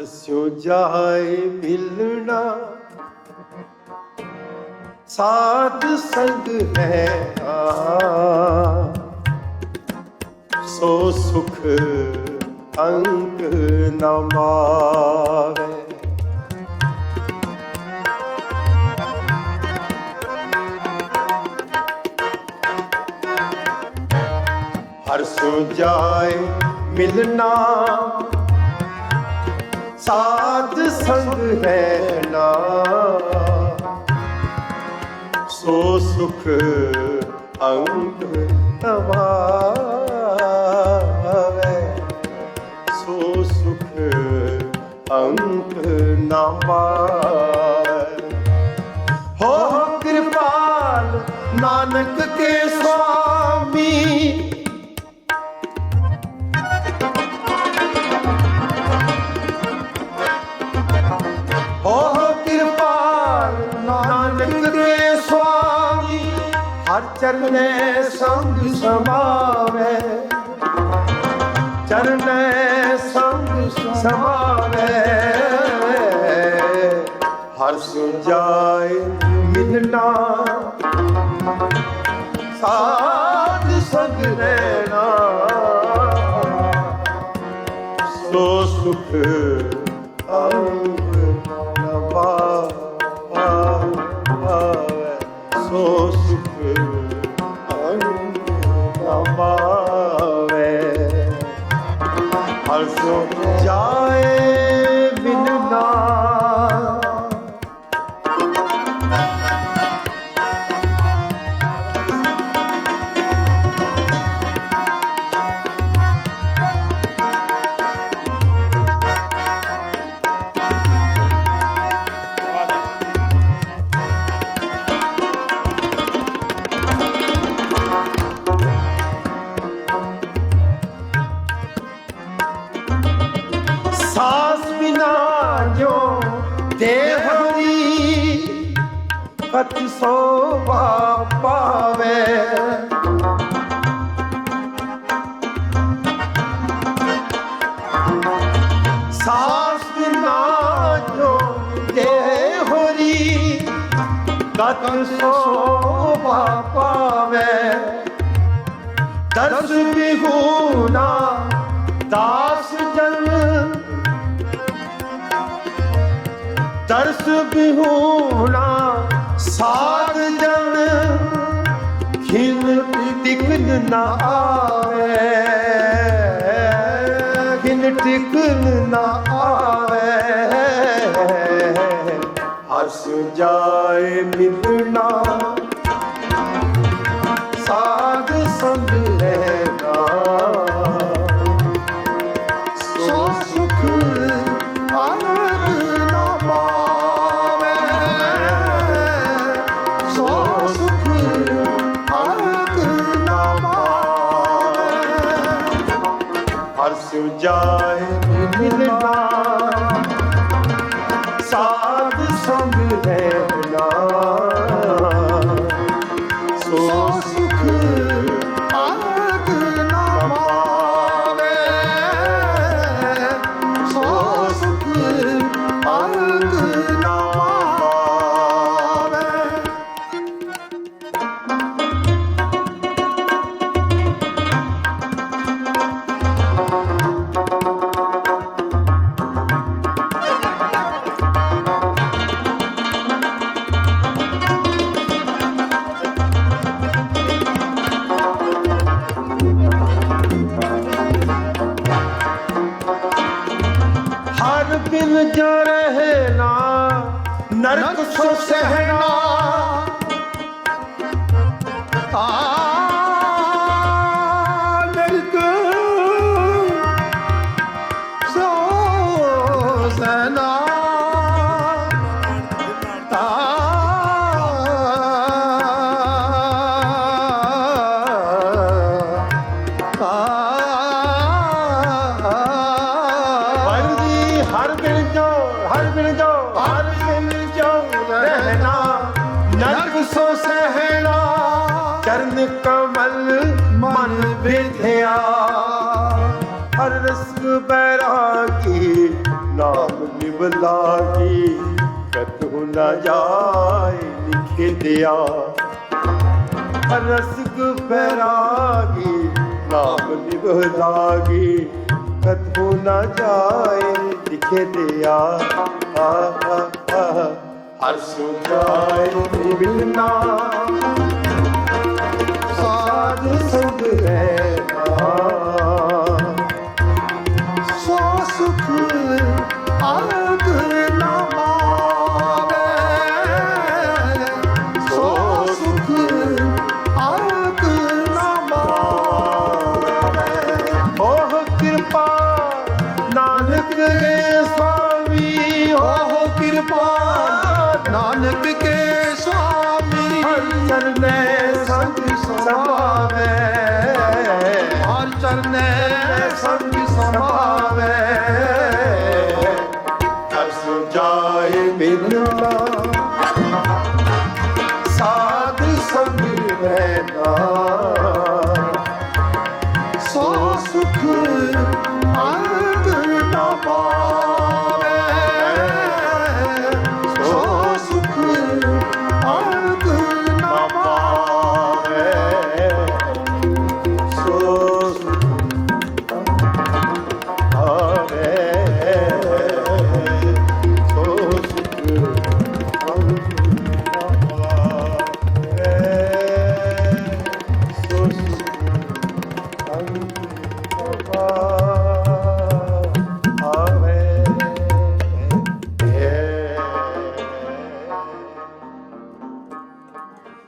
ਹਸਿਓ ਜਾਏ ਮਿਲਣਾ। ਸਾਧ ਸੰਗ ਹੈ ਆ ਸੋ ਸੁਖ ਅੰਕ ਨ ਮਾਵੇ। ਹਰ ਸੋ ਜਾਏ ਮਿਲਣਾ। ਸਾਧ ਸੰਗ ਰਹਿਣਾ ਸੋ ਸੁਖ ਅੰਕ ਨਵਾਵੇ। ਸੋ ਸੁਖ ਅੰਕ ਨਵਾਵੇ। ਹੋ ਕਿਰਪਾਲ ਨਾਨਕ ਕੇ ਸੁਆਮੀ ਨਾਨਕ ਕੇ ਸੁਆਮੀ, ਹਰ ਚਰਨੇ ਸੰਗ ਸਮਾਵੇ। ਚਰਨੇ ਸੰਗ ਸਮਾਵੇ। ਹਰ ਸੁਜਾਏ ਮਿਲਣਾ ਸਾਧ ਸੰਗ ਰਹਿਣਾ ਸੋ ਸੁਖ ਅੰਗ ਹਰ ਸੋ ਜਾਏ ਬਿਨਨਾ ਸਾਸ ਕਤ ਸੋਭਾ ਪਾਵੇ। ਸਾਸ ਬਿਨਾ ਜੋ ਦੇਹਰੀ ਕਤ ਸੋਭਾ ਪਾਵੇ। ਦਰਸ ਬਿਹੂਨਾ ਦਾਸ ਜਨ। ਦਰਸ ਬਿਹੂਣਾ ਸਾਧ ਜਨ ਖਿਨ ਟਿਕਨ ਨਾ ਆਵੇ। ਖਿਨ ਟਿਕਨ ਨਾ ਆਵੇ। ਹਸ ਜਾਏ ਮਿਲਣਾ ਸਿਉ ਜਾਏ ਮਿਲਣਾ ਸਾਧ ਸੰਗ ਰਹਿਣਾ ਨਰਕ ਸੋ ਸਹਿਣਾ। ਆ ਨਰਕ ਸੋ ਸਹਿਣਾ। ਹਰ ਬਿਨ ਜੋ ਹਰ ਬਿਨ ਜੋ ਹਰ ਰਹਿਣਾ ਨਰਕ ਸੋ ਸਹਿਣਾ ਚਰਨ ਕਮਲ ਮਨ ਵਿਧਿਆ। ਹਰ ਰਸ ਬੈਰਾਗੀ, ਨਾਮ ਨਿਭ ਲਾਗੀ ਕਤਹੁ ਨਾ ਜਾਏ ਲਿਖੇ ਦਿਆ। ਰਸਕ ਬੈਰਾਗੀ, ਨਾਮ ਨਿਭ ਲਾਗੀ ਕਤਹੁ ਨਾ ਜਾਏ ਲਿਖੇ ਦਿਆ। ਆ ਆ ਆ ਹਰ ਸੁਜਾਏ ਮਿਲਨਾ ਨਾਨਕ ਕੇ ਸੁਆਮੀ ਹਰ ਚਰਨੇ ਸੰਗ ਸਮਾਵੇ। ਹਰ ਚਰਨੈ ਸੰਗ